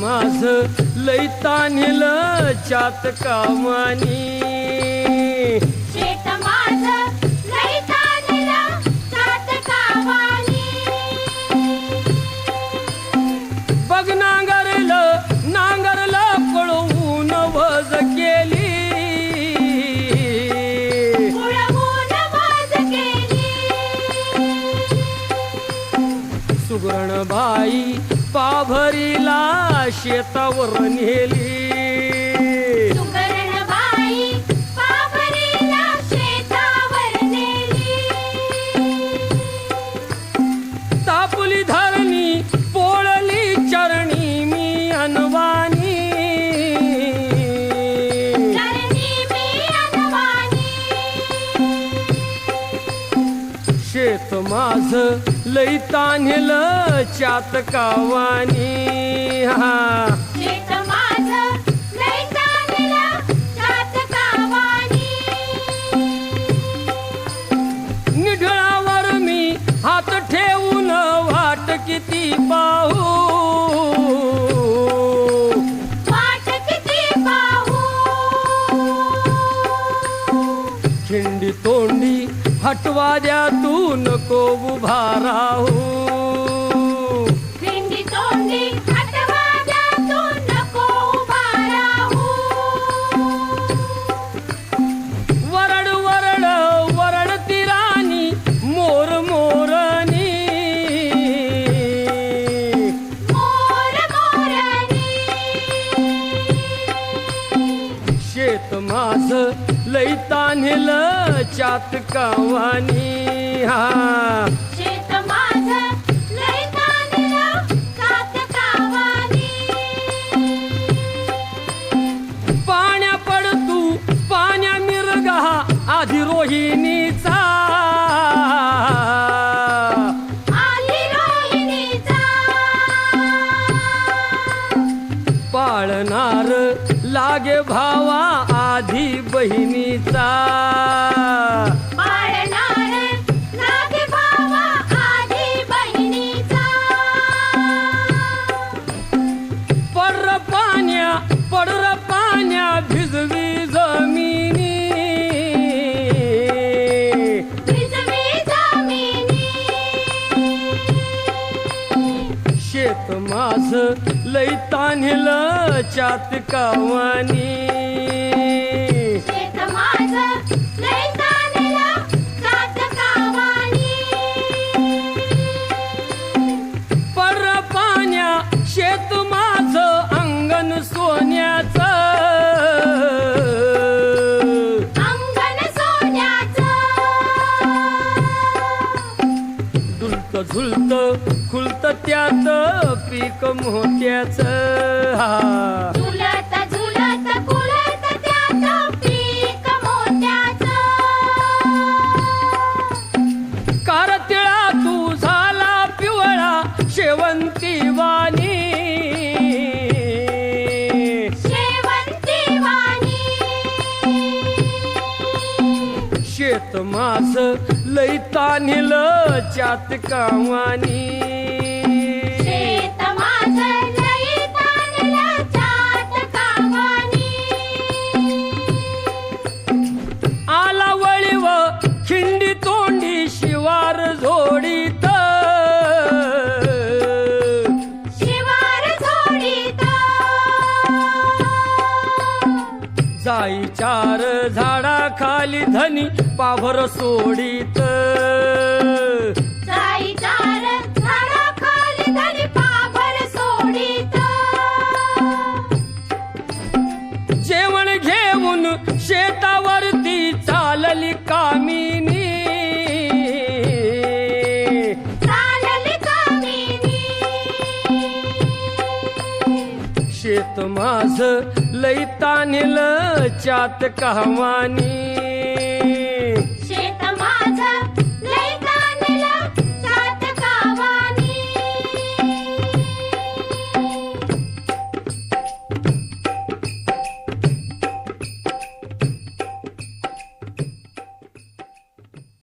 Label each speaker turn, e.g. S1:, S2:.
S1: माझ लई तान्हिल चात कामानी शेतावर नेली
S2: शेतावर नेली.
S1: तापली धरणी पोळली चरणी मी अनवानी
S2: चरणी मी अनवानी.
S1: शेत माझ लई तान्हिल चातकावानी हटवा द्या तू नको उभा राहू. शेत माझ लई तान्हिल चातकावानी. हा. लागे भावा आधी बहिणीचा. माझ लई तान्हिल चातकावानी
S2: शेत माझं
S1: अंगण सोन्याचं. झुलत खुलत त्यात. पीक मोत्याचं. कारतिळा तू झाला पिवळा शेवंती वाणी. शेत माझ चातकावानी
S2: शेत
S1: जाई चार झाडा खाली धनी पाभर सोडीत
S2: जाई चार झाडाखाली धनी पाभर सोडीत.
S1: जेवण घेऊन शेतावरती चालली कामिनी
S2: चालली कामिनी.
S1: शेत माझ लई निल चात कहवानी